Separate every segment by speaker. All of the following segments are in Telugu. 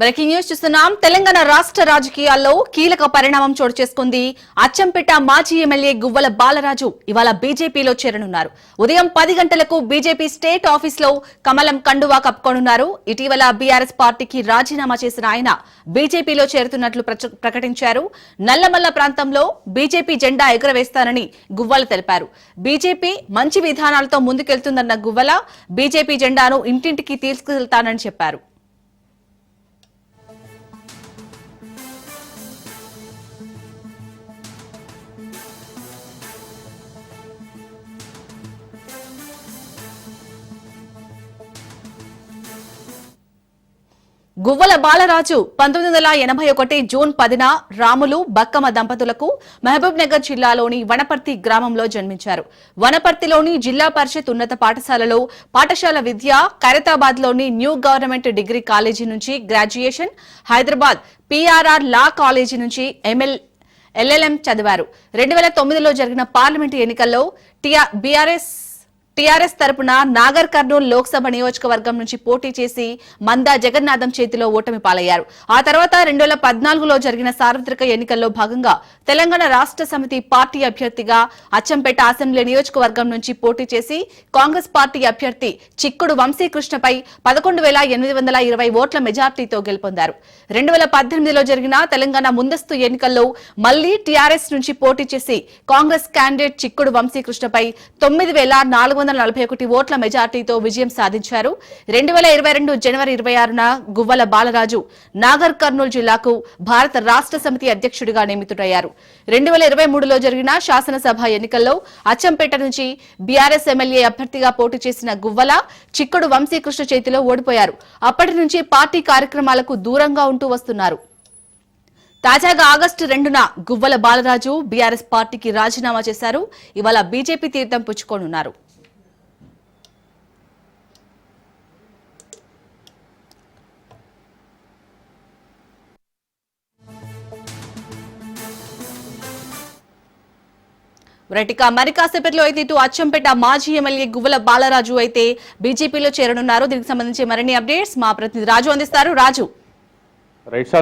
Speaker 1: బ్రేకింగ్ న్యూస్ చూస్తున్నాం. తెలంగాణ రాష్ట్ర రాజకీయాల్లో కీలక పరిణామం చోటు చేసుకుంది. అచ్చంపేట మాజీ ఎమ్మెల్యే గువ్వల బాలరాజు ఇవాళ బీజేపీలో చేరనున్నారు. ఉదయం పది గంటలకు బీజేపీ స్టేట్ ఆఫీస్లో కమలం కండువా కప్పుకోనున్నారు. ఇటీవల బీఆర్ఎస్ పార్టీకి రాజీనామా చేసిన ఆయన బీజేపీలో చేరుతున్నట్లు ప్రచ- ప్రకటించారు. నల్లమల్ల ప్రాంతంలో బీజేపీ జెండా ఎగురవేస్తానని గువ్వల తెలిపారు. బీజేపీ మంచి విధానాలతో ముందుకెళ్తుందన్న గువ్వల బీజేపీ జెండాను ఇంటింటికి తీసుకెళ్తానని చెప్పారు. గువ్వల బాలరాజు పంతొమ్మిది వందల ఎనభై ఒకటి జూన్ పదిన రాములు బక్కమ్మ దంపతులకు మహబూబ్ నగర్ జిల్లాలోని వనపర్తి గ్రామంలో జన్మించారు. వనపర్తిలోని జిల్లా పరిషత్ ఉన్నత పాఠశాలలో పాఠశాల విద్య ఖైరతాబాద్లోని న్యూ గవర్నమెంట్ డిగ్రీ కాలేజీ నుంచి graduation Hyderabad PRR law college నుంచి ఎంఎల్ ఎల్ఎల్ఎం చదివారు. రెండు వేల తొమ్మిదిలో జరిగిన పార్లమెంటు ఎన్నికల్లో బీఆర్ఎస్ టీఆర్ఎస్ తరపున నాగర్ కర్నూలు లోక్సభ నియోజకవర్గం నుంచి పోటీ చేసి మందా జగన్నాథం చేతిలో ఓటమి పాలయ్యారు. ఆ తర్వాత రెండు వేల పద్నాలుగులో జరిగిన సార్వత్రిక ఎన్నికల్లో భాగంగా తెలంగాణ రాష్ట్ర సమితి పార్టీ అభ్యర్థిగా అచ్చంపేట అసెంబ్లీ నియోజకవర్గం నుంచి పోటీ చేసి కాంగ్రెస్ పార్టీ అభ్యర్థి చిక్కుడు వంశీకృష్ణపై పదకొండు వేల ఎనిమిది వందల ఇరవై ఓట్ల మెజార్టీతో గెలుపొందారు. రెండు వేల పద్దెనిమిదిలో జరిగిన తెలంగాణ ముందస్తు ఎన్నికల్లో మళ్ళీ టీఆర్ఎస్ నుంచి పోటీ చేసి కాంగ్రెస్ క్యాండిడేట్ చిక్కుడు వంశీకృష్ణపై తొమ్మిది వేల నాలుగు వందల నలభై ఒకటి ఓట్ల మెజార్టీతో విజయం సాధించారు. రెండు వేల ఇరవై రెండు జనవరి ఇరవై ఆరున గువ్వల బాలరాజు నాగర్ కర్నూలు జిల్లాకు భారత రాష్ట్ర సమితి అధ్యక్షుడిగా నియమితుడయ్యారు. రెండు వేల ఇరవై మూడులో జరిగిన శాసనసభ ఎన్నికల్లో అచ్చంపేట నుంచి బీఆర్ఎస్ ఎమ్మెల్యే అభ్యర్థిగా పోటీ చేసిన గువ్వల చిక్కుడు వంశీకృష్ణ చేతిలో ఓడిపోయారు. అప్పటి నుంచి పార్టీ కార్యక్రమాలకు దూరంగా ఉంటూ వస్తున్నారు. తాజాగా ఆగస్టు రెండున గువ్వల బాలరాజు బీఆర్ఎస్ పార్టీకి రాజీనామా చేశారు. ఇవాళ బీజేపీ తీర్థం పుచ్చుకోనున్నారు. రైటిక మరికాసేపట్లో అయితే ఇటు అచ్చంపేట మాజీ ఎమ్మెల్యే గువ్వల బాలరాజు అయితే బీజేపీలో చేరనున్నారు. దీనికి సంబంధించి మరిన్ని అప్డేట్స్ మా ప్రతినిధి రాజు అందిస్తారు. రాజు.
Speaker 2: రైట్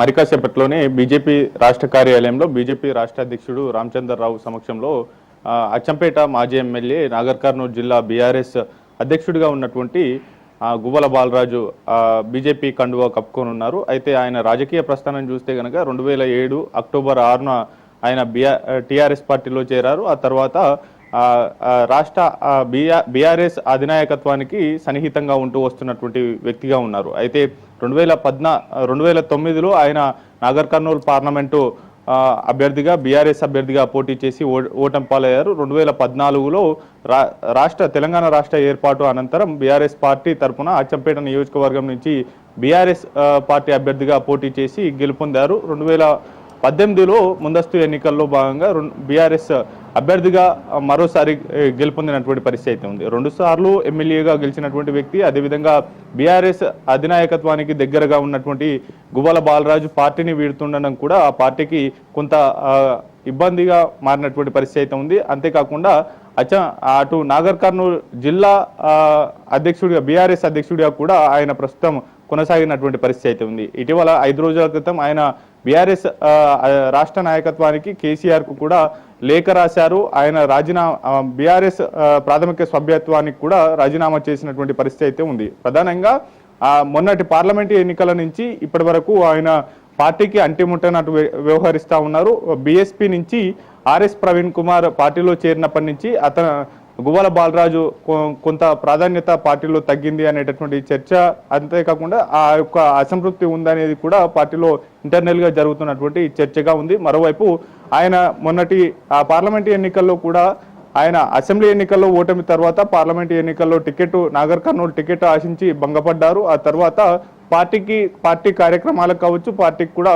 Speaker 2: మరికాసేపట్లోనే బీజేపీ రాష్ట్ర కార్యాలయంలో బీజేపీ రాష్ట్ర అధ్యక్షుడు రామచంద్రరావు సమక్షంలో అచ్చంపేట మాజీ ఎమ్మెల్యే నాగర్ కర్నూలు జిల్లా బీఆర్ఎస్ అధ్యక్షుడిగా ఉన్నటువంటి గువ్వల బాలరాజు బీజేపీ కండువా కప్పుకొని ఉన్నారు అయితే ఆయన రాజకీయ ప్రస్థానం చూస్తే కనుక రెండు వేల ఏడు అక్టోబర్ ఆరున ఆయన బిఆర్ టీఆర్ఎస్ పార్టీలో చేరారు. ఆ తర్వాత రాష్ట్ర బీఆర్ రాష్ట్ర బీఆర్ఎస్ అధినాయకత్వానికి సన్నిహితంగా ఉంటూ వస్తున్నటువంటి వ్యక్తిగా ఉన్నారు. అయితే రెండు వేల పద్నా రెండు వేల తొమ్మిదిలో ఆయన నాగర్ కర్నూలు పార్లమెంటు అభ్యర్థిగా బీఆర్ఎస్ అభ్యర్థిగా పోటీ చేసి ఓ- ఓటమి పాలయ్యారు. రెండు వేల పద్నాలుగులో రా రాష్ట్ర తెలంగాణ రాష్ట్ర ఏర్పాటు అనంతరం బీఆర్ఎస్ పార్టీ తరఫున అచ్చంపేట నియోజకవర్గం నుంచి బీఆర్ఎస్ పార్టీ అభ్యర్థిగా పోటీ చేసి గెలుపొందారు. రెండు వేల పద్దెనిమిదిలో ముందస్తు ఎన్నికల్లో భాగంగా బీఆర్ఎస్ అభ్యర్థిగా మరోసారి గెలుపొందినటువంటి పరిస్థితి అయితే ఉంది. రెండు సార్లు ఎమ్మెల్యేగా గెలిచినటువంటి వ్యక్తి అదేవిధంగా బీఆర్ఎస్ అధినాయకత్వానికి దగ్గరగా ఉన్నటువంటి గువ్వల బాలరాజు పార్టీని వీడుతుండడం కూడా ఆ పార్టీకి కొంత ఇబ్బందిగా మారినటువంటి పరిస్థితి అయితే ఉంది. అంతేకాకుండా అచ్చా అటు నాగర్ కర్నూలు జిల్లా అధ్యక్షుడిగా బీఆర్ఎస్ అధ్యక్షుడిగా కూడా ఆయన ప్రస్తుతం కొనసాగినటువంటి పరిస్థితి అయితే ఉంది. ఇటీవల ఐదు రోజుల క్రితం ఆయన బీఆర్ఎస్ రాష్ట్ర నాయకత్వానికి కేసీఆర్కు కూడా లేఖ రాశారు. ఆయన రాజీనామా బీఆర్ఎస్ ప్రాథమిక సభ్యత్వానికి కూడా రాజీనామా చేసినటువంటి పరిస్థితి అయితే ఉంది. ప్రధానంగా మొన్నటి పార్లమెంటు ఎన్నికల నుంచి ఇప్పటి వరకు ఆయన పార్టీకి అంటిముట్టనట్టు వ్య- వ్యవహరిస్తా ఉన్నారు. బీఎస్పీ నుంచి ఆర్ఎస్ ప్రవీణ్ కుమార్ పార్టీలో చేరినప్పటి నుంచి అతను గువ్వల బాలరాజు కొ- కొంత ప్రాధాన్యత పార్టీలో తగ్గింది అనేటటువంటి చర్చ అంతేకాకుండా ఆ యొక్క అసంతృప్తి ఉందనేది కూడా పార్టీలో ఇంటర్నల్గా జరుగుతున్నటువంటి చర్చగా ఉంది. మరోవైపు ఆయన మొన్నటి ఆ పార్లమెంట్ ఎన్నికల్లో కూడా ఆయన అసెంబ్లీ ఎన్నికల్లో ఓటమి తర్వాత పార్లమెంట్ ఎన్నికల్లో టికెట్ నాగర్ కర్నూలు టికెట్ ఆశించి భంగపడ్డారు. ఆ తర్వాత పార్టీకి పార్టీ కార్యక్రమాలకు కావచ్చు పార్టీకి కూడా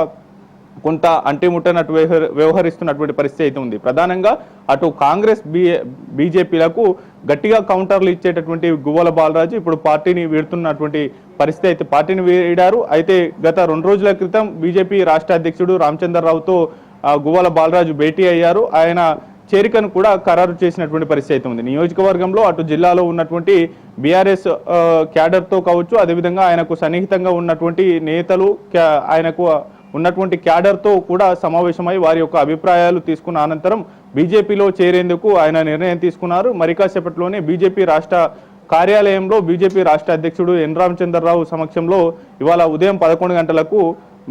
Speaker 2: కొంత అంటిముట్టనట్టు వ్యవహరిస్తున్నటువంటి పరిస్థితి అయితే ఉంది. ప్రధానంగా అటు కాంగ్రెస్ బి బీజేపీలకు గట్టిగా కౌంటర్లు ఇచ్చేటటువంటి గువ్వల బాలరాజు ఇప్పుడు పార్టీని వీడుతున్నటువంటి పరిస్థితి అయితే పార్టీని వీడారు. అయితే గత రెండు రోజుల క్రితం బీజేపీ రాష్ట్ర అధ్యక్షుడు రామచంద్రరావుతో గువ్వల బాలరాజు భేటీ అయ్యారు. ఆయన చేరికను కూడా ఖరారు చేసినటువంటి పరిస్థితి అయితే ఉంది. నియోజకవర్గంలో అటు జిల్లాలో ఉన్నటువంటి బీఆర్ఎస్ క్యాడర్తో కావచ్చు అదేవిధంగా ఆయనకు సన్నిహితంగా ఉన్నటువంటి నేతలు క్యా- ఆయనకు ఉన్నటువంటి క్యాడర్తో కూడా సమావేశమై వారి యొక్క అభిప్రాయాలు తీసుకున్న అనంతరం బీజేపీలో చేరేందుకు ఆయన నిర్ణయం తీసుకున్నారు. మరి కాసేపట్లోనే బీజేపీ రాష్ట్ర కార్యాలయంలో బీజేపీ రాష్ట్ర అధ్యక్షుడు ఎన్ రామచంద్రరావు సమక్షంలో ఇవాళ ఉదయం పదకొండు గంటలకు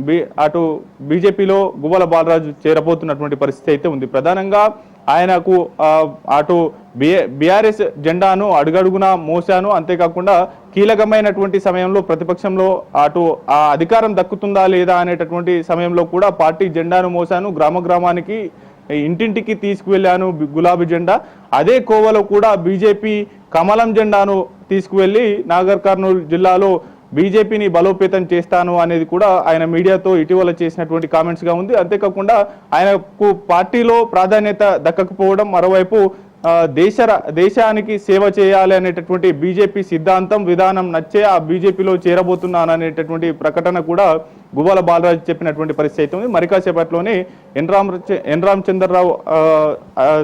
Speaker 2: బి అటు బీజేపీలో గువ్వల బాలరాజు చేరబోతున్నటువంటి పరిస్థితి అయితే ఉంది. ప్రధానంగా ఆయనకు అటు బీఆర్ఎస్ జెండాను అడుగడుగునా మోశాను. అంతేకాకుండా కీలకమైనటువంటి సమయంలో ప్రతిపక్షంలో అటు ఆ అధికారం దక్కుతుందా లేదా అనేటటువంటి సమయంలో కూడా పార్టీ జెండాను మోశాను. గ్రామ గ్రామానికి ఇంటింటికి తీసుకువెళ్ళాను గులాబీ జెండా. అదే కోవలో కూడా బీజేపీ కమలం జెండాను తీసుకువెళ్ళి నాగర్ కర్నూలు జిల్లాలో బీజేపీని బలోపేతం చేస్తాను అనేది కూడా ఆయన మీడియాతో ఇటీవల చేసినటువంటి కామెంట్స్గా ఉంది. అంతేకాకుండా ఆయనకు పార్టీలో ప్రాధాన్యత దక్కకపోవడం మరోవైపు దేశ దేశానికి సేవ చేయాలి అనేటటువంటి బీజేపీ సిద్ధాంతం విధానం నచ్చే ఆ బీజేపీలో చేరబోతున్నాను అనేటటువంటి ప్రకటన కూడా గువ్వాల బాలరాజు చెప్పినటువంటి పరిస్థితి అయితే ఉంది. మరి కాసేపట్లోనే ఎన్రామ్ ఎన్ రామచంద్రరావు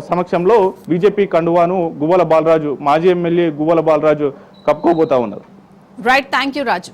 Speaker 2: సమక్షంలో బీజేపీ కండువాను గువ్వల బాలరాజు మాజీ ఎమ్మెల్యే గువ్వల బాలరాజు కప్పుకోబోతా ఉన్నారు.
Speaker 1: Right. Thank you, Raju.